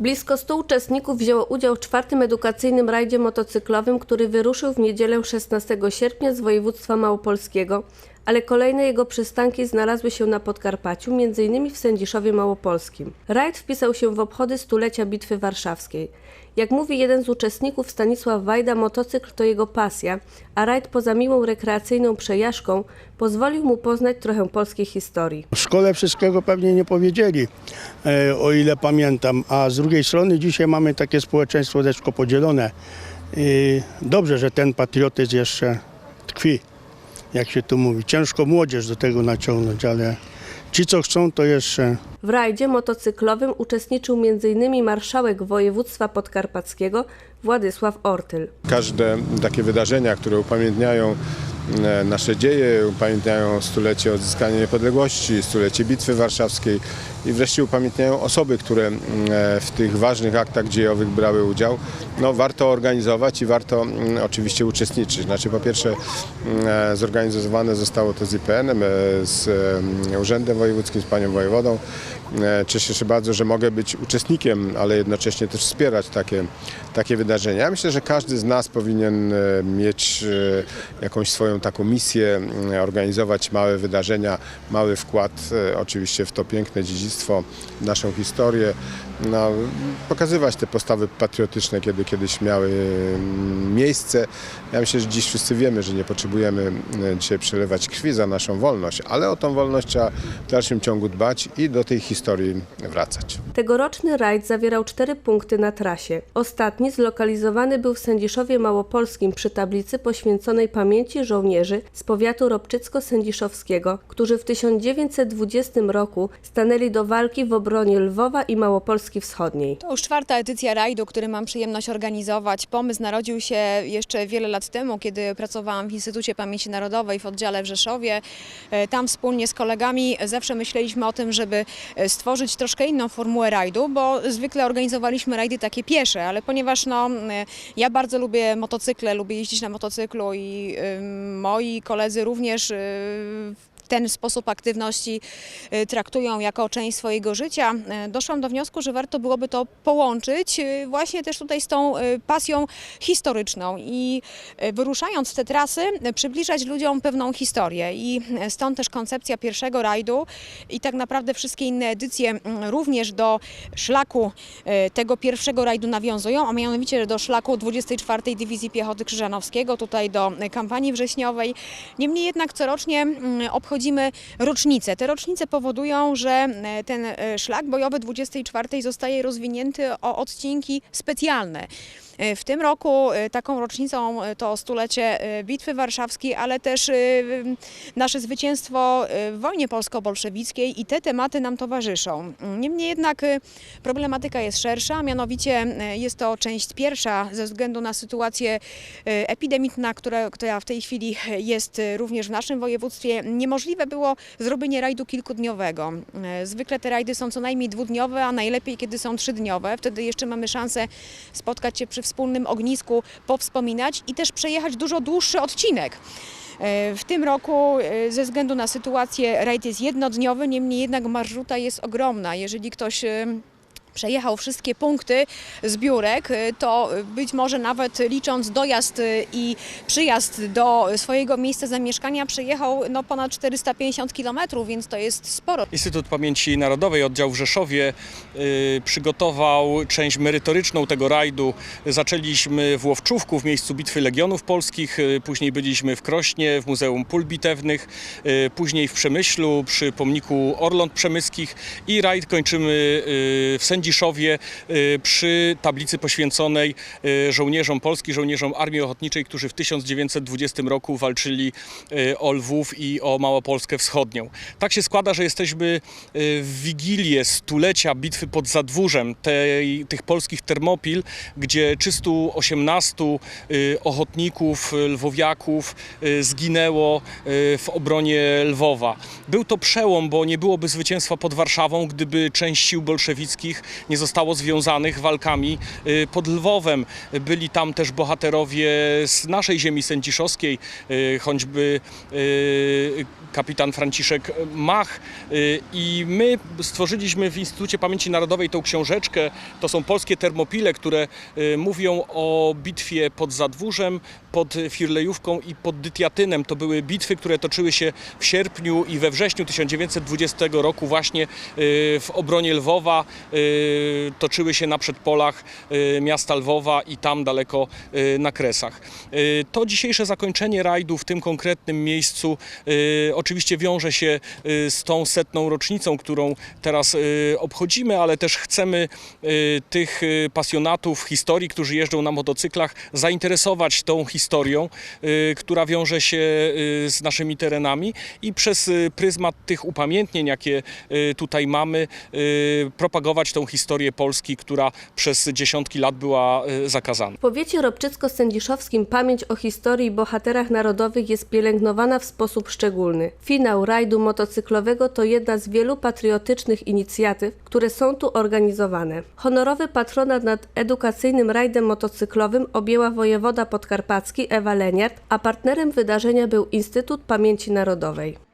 Blisko 100 uczestników wzięło udział w czwartym edukacyjnym rajdzie motocyklowym, który wyruszył w niedzielę 16 sierpnia z województwa małopolskiego, ale kolejne jego przystanki znalazły się na Podkarpaciu, m.in. w Sędziszowie Małopolskim. Rajd wpisał się w obchody stulecia Bitwy Warszawskiej. Jak mówi jeden z uczestników Stanisław Wajda, motocykl to jego pasja, a rajd poza miłą rekreacyjną przejażdżką pozwolił mu poznać trochę polskiej historii. W szkole wszystkiego pewnie nie powiedzieli, e, o ile pamiętam, a z drugiej strony dzisiaj mamy takie społeczeństwo deczko podzielone. I dobrze, że ten patriotyzm jeszcze tkwi, jak się tu mówi. Ciężko młodzież do tego naciągnąć, ale ci, co chcą, to jeszcze W rajdzie motocyklowym uczestniczył m.in. marszałek województwa podkarpackiego Władysław Ortyl. Każde takie wydarzenia, które upamiętniają nasze dzieje, upamiętniają stulecie odzyskania niepodległości, stulecie Bitwy Warszawskiej i wreszcie upamiętniają osoby, które e, w tych ważnych aktach dziejowych brały udział, no, warto organizować i warto oczywiście uczestniczyć. Znaczy po pierwsze e, zorganizowane zostało to z IPN-em, e, z e, Urzędem Wojewódzkim, z Panią Wojewodą. E, Cieszę się bardzo, że mogę być uczestnikiem, ale jednocześnie też wspierać takie, takie wydarzenia. Ja myślę, że każdy z nas powinien e, mieć e, jakąś swoją taką misję, organizować małe wydarzenia, mały wkład oczywiście w to piękne dziedzictwo, naszą historię, no, pokazywać te postawy patriotyczne, kiedy kiedyś miały mm, miejsce. Ja myślę, że dziś wszyscy wiemy, że nie potrzebujemy e, dzisiaj przelewać krwi za naszą wolność, ale o tą wolność trzeba w dalszym ciągu dbać i do tej historii wracać. Tegoroczny rajd zawierał cztery punkty na trasie. Ostatni zlokalizowany był w Sędziszowie Małopolskim przy tablicy poświęconej pamięci żołnierzy z powiatu ropczycko-sędziszowskiego, którzy w 1920 roku stanęli do walki w obronie Lwowa i Małopolski Wschodniej. To już czwarta edycja rajdu, który mam przyjemność organizować. Pomysł narodził się jeszcze wiele lat temu, kiedy pracowałam w Instytucie Pamięci Narodowej w oddziale w Rzeszowie. E, Tam wspólnie z kolegami zawsze myśleliśmy o tym, żeby e, stworzyć troszkę inną formułę rajdu, bo zwykle organizowaliśmy rajdy takie piesze, ale ponieważ no, ja bardzo lubię motocykle, lubię jeździć na motocyklu i moi koledzy również w ten sposób aktywności y, traktują jako część swojego życia, y, doszłam do wniosku, że warto byłoby to połączyć y, właśnie też tutaj z tą pasją historyczną i wyruszając te trasy przybliżać ludziom pewną historię i stąd też koncepcja pierwszego rajdu i tak naprawdę wszystkie inne edycje mm, również do szlaku tego pierwszego rajdu nawiązują, a mianowicie do szlaku 24 Dywizji Piechoty Krzyżanowskiego, tutaj do kampanii wrześniowej. Niemniej jednak corocznie mm, obchodzimy rocznice. Te rocznice powodują, że e, ten e, szlak bojowy 24 zostaje rozwinięty o odcinki specjalne. E, W tym roku e, taką rocznicą e, to stulecie Bitwy Warszawskiej, ale też nasze zwycięstwo w wojnie polsko-bolszewickiej i te tematy nam towarzyszą. Niemniej jednak problematyka jest szersza, a mianowicie jest to część pierwsza ze względu na sytuację e, epidemiczna, która, która w tej chwili jest również w naszym województwie. Niemożliwe było zrobienie rajdu kilkudniowego. Zwykle te rajdy są co najmniej dwudniowe, a najlepiej kiedy są trzydniowe. Wtedy jeszcze mamy szansę spotkać się przy wspólnym ognisku, powspominać i też przejechać dużo dłuższy odcinek. E, W tym roku e, ze względu na sytuację rajd jest jednodniowy, niemniej jednak marżuta jest ogromna. Jeżeli ktoś e, przejechał wszystkie punkty zbiórek, e, to być może nawet licząc dojazd e, i przyjazd do swojego miejsca zamieszkania przejechał no, ponad 450 km, więc to jest sporo. Instytut Pamięci Narodowej, oddział w Rzeszowie y, przygotował część merytoryczną tego rajdu. Zaczęliśmy w Łowczówku w miejscu Bitwy Legionów Polskich, y, później byliśmy w Krośnie w Muzeum Pól Bitewnych, y, później w Przemyślu przy pomniku Orląt Przemyskich i rajd kończymy y, w Sędziszowie y, przy tablicy poświęconej y, żołnierzom Polski, żołnierzom Armii Ochotniczej, którzy w 1920 roku walczyli y, o Lwów i o Małopolskę Wschodnią. Tak się składa, że jesteśmy w Wigilię stulecia bitwy pod Zadwórzem, tej, tych polskich Termopil, gdzie 318 y, ochotników, lwowiaków zginęło w obronie Lwowa. Był to przełom, bo nie byłoby zwycięstwa pod Warszawą, gdyby część sił bolszewickich nie zostało związanych walkami y, pod Lwowem. Byli tam też bohaterowie z naszej ziemi sędziszowskiej, y, choćby y, kapitan Franciszek Mach i my stworzyliśmy w Instytucie Pamięci Narodowej tą książeczkę. To są polskie termopile, które mówią o bitwie pod Zadwórzem, pod Firlejówką i pod Dytiatynem. To były bitwy, które toczyły się w sierpniu i we wrześniu 1920 roku właśnie w obronie Lwowa. Y, Toczyły się na przedpolach y, miasta Lwowa i tam daleko y, na Kresach. To dzisiejsze zakończenie rajdu w tym konkretnym miejscu oczywiście wiąże się z tą setną rocznicą, którą teraz obchodzimy, ale też chcemy tych pasjonatów historii, którzy jeżdżą na motocyklach, zainteresować tą historią, która wiąże się z naszymi terenami i przez pryzmat tych upamiętnień, jakie tutaj mamy, propagować tą historię Polski, która przez dziesiątki lat była y, zakazana. W powiecie ropczycko-sędziszowskim pamięć o historii i bohaterach narodowych jest pielęgnowana w sposób szczególny. Finał rajdu motocyklowego to jedna z wielu patriotycznych inicjatyw, które są tu organizowane. Honorowy patronat nad edukacyjnym rajdem motocyklowym objęła wojewoda podkarpacki Ewa Leniart, a partnerem wydarzenia był Instytut Pamięci Narodowej.